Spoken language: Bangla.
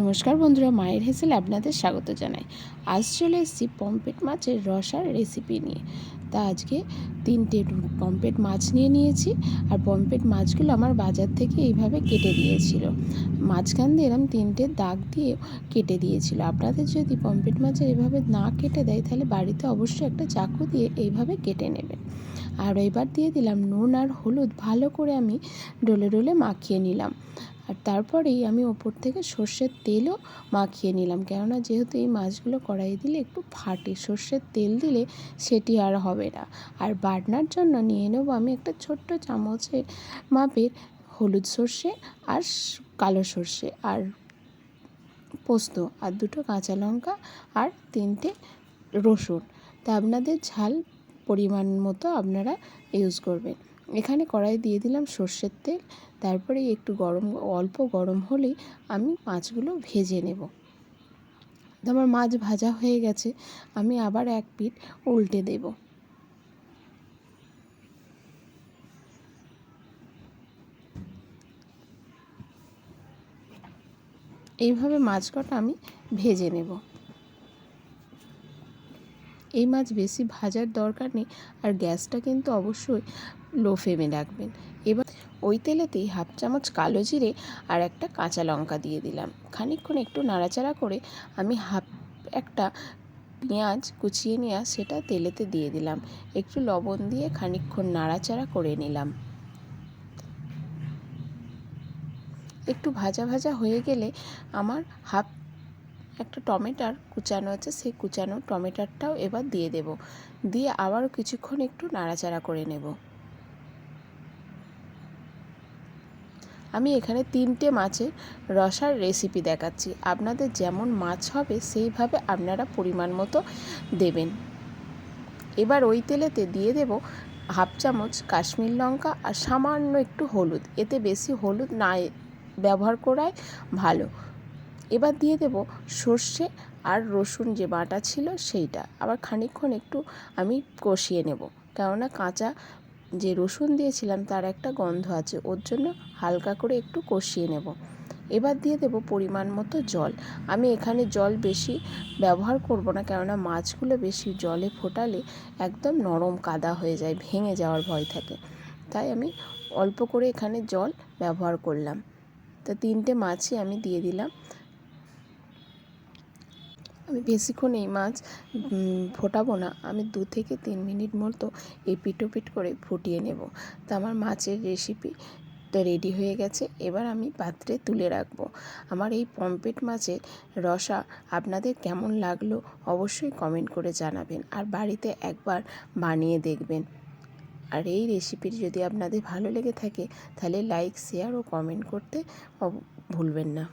নমস্কার বন্ধুরা, মায়ের হেসেল আপনাদের স্বাগত জানাই। আজ চলে এসেছি পম্পেট মাছের রসার রেসিপি নিয়ে। তা আজকে তিনটে পম্পেট মাছ নিয়ে নিয়েছি, আর পম্পেট মাছগুলো আমার বাজার থেকে এইভাবে কেটে দিয়েছিল। মাঝখান দিয়ে এরম তিনটে দাগ দিয়ে কেটে দিয়েছিল। আপনাদের যদি পম্পেট মাছের এভাবে না কেটে দেয়, তাহলে বাড়িতে অবশ্যই একটা চাকু দিয়ে এইভাবে কেটে নেবেন। আর এবার দিয়ে দিলাম নুন আর হলুদ, ভালো করে আমি ডোলে ডোলে মাখিয়ে নিলাম। আর তারপরেই আমি ওপর থেকে সর্ষের তেলও মাখিয়ে নিলাম। কেননা যেহেতু এই মাছগুলো কড়াই দিলে একটু ফাটে, সর্ষের তেল দিলে সেটি আর হবে না। আর বাটনার জন্য নিয়ে নেব আমি একটা ছোট্ট চামচের মাপের হলুদ সর্ষে আর কালো সর্ষে আর পোস্ত আর দুটো কাঁচা লঙ্কা আর তিনটে রসুন। তা আপনাদের ঝাল পরিমাণ মতো আপনারা ইউজ করবেন। এখানে কড়াই দিয়ে দিলাম সর্ষের তেল। তারপরে একটু গরম, অল্প গরম হলেই আমি মাছগুলো ভেজে নেব। আমার মাছ ভাজা হয়ে গেছে, আমি আবার এক পিঠ উল্টে দেব। এইভাবে মাছ কটা আমি ভেজে নেব। এই মাছ বেশি ভাজার দরকার নেই আর গ্যাসটা কিন্তু অবশ্যই লো ফ্লেমে রাখবেন। এবার ওই তেলেতেই হাফ চামচ কালো জিরে আর একটা কাঁচা লঙ্কা দিয়ে দিলাম। খানিকক্ষণ একটু নাড়াচাড়া করে আমি হাফ একটা পেঁয়াজ কুচিয়ে নেওয়া সেটা তেলেতে দিয়ে দিলাম। একটু লবণ দিয়ে খানিকক্ষণ নাড়াচাড়া করে নিলাম। একটু ভাজা ভাজা হয়ে গেলে আমার হাফ একটা টমেটার কুচানো আছে, সেই কুচানো টমেটারটাও এবার দিয়ে দেব। দিয়ে আবারও কিছুক্ষণ একটু নাড়াচাড়া করে নেব। আমি এখানে তিনটে মাছের রসার রেসিপি দেখাচ্ছি। আপনাদের যেমন মাছ হবে, সেইভাবে আপনারা পরিমাণ মতো দেবেন। এবার ওই তেলেতে দিয়ে দেব হাফ চামচ কাশ্মীর লঙ্কা আর সামান্য একটু হলুদ। এতে বেশি হলুদ না ব্যবহার করাই ভালো। এবার দিয়ে দেব সর্ষে আর রসুন যে বাটা ছিল সেইটা। আবার খানিকক্ষণ একটু আমি কষিয়ে নেব। কেননা কাঁচা যে রসুন দিয়েছিলাম তার একটা গন্ধ আছে, ওর জন্য হালকা করে একটু কষিয়ে নেব। এবার দিয়ে দেব পরিমাণ মতো জল। আমি এখানে জল বেশি ব্যবহার করব না, কেননা মাছগুলো বেশি জলে ফোটালে একদম নরম কাদা হয়ে যায়, ভেঙে যাওয়ার ভয় থাকে। তাই আমি অল্প করে এখানে জল ব্যবহার করলাম। তা তিনটে মাছই আমি দিয়ে দিলাম। আমি বেশিক্ষণ এই মাছ ফোটাবো না। আমি দু থেকে তিন মিনিট মতো এই পিটোপিট করে ফুটিয়ে নেব। তা আমার মাছের রেসিপি রেডি হয়ে গেছে। এবার আমি পাত্রে তুলে রাখব। আমার এই পম্পেট মাছের রসা আপনাদের কেমন লাগল অবশ্যই কমেন্ট করে জানাবেন। আর বাড়িতে একবার বানিয়ে দেখবেন। আর এই রেসিপিটি যদি আপনাদের ভালো লেগে থাকে, তাহলে লাইক শেয়ার ও কমেন্ট করতে ভুলবেন না।